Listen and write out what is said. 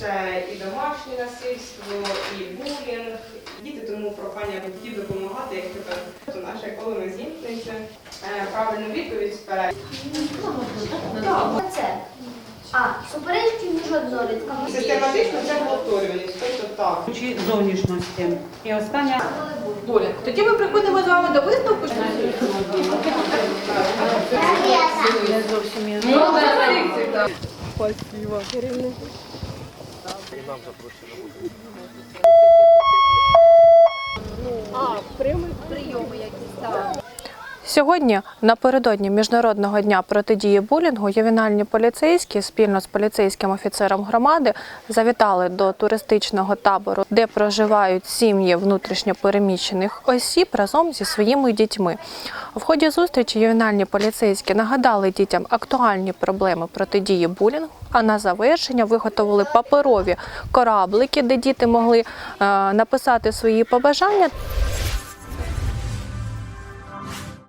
Це і домашнє насильство, і булінг. Діти тому прохання батьків допомагати, як тепер то наше коло не зімкнеться. Е, Правильну відповідь сперед. Це. А. Суперечки між однолітками. Систематично це повторюваність, тобто так. чи зовнішності. І остання Доля. Тоді ми приходимо з вами до висновку. Що- Сьогодні, напередодні Міжнародного дня протидії булінгу, ювенальні поліцейські спільно з поліцейським офіцером громади завітали до туристичного табору, де проживають сім'ї внутрішньопереміщених осіб разом зі своїми дітьми. В ході зустрічі ювенальні поліцейські нагадали дітям актуальні проблеми протидії булінгу. А на завершення виготовили паперові кораблики, де діти могли е, написати свої побажання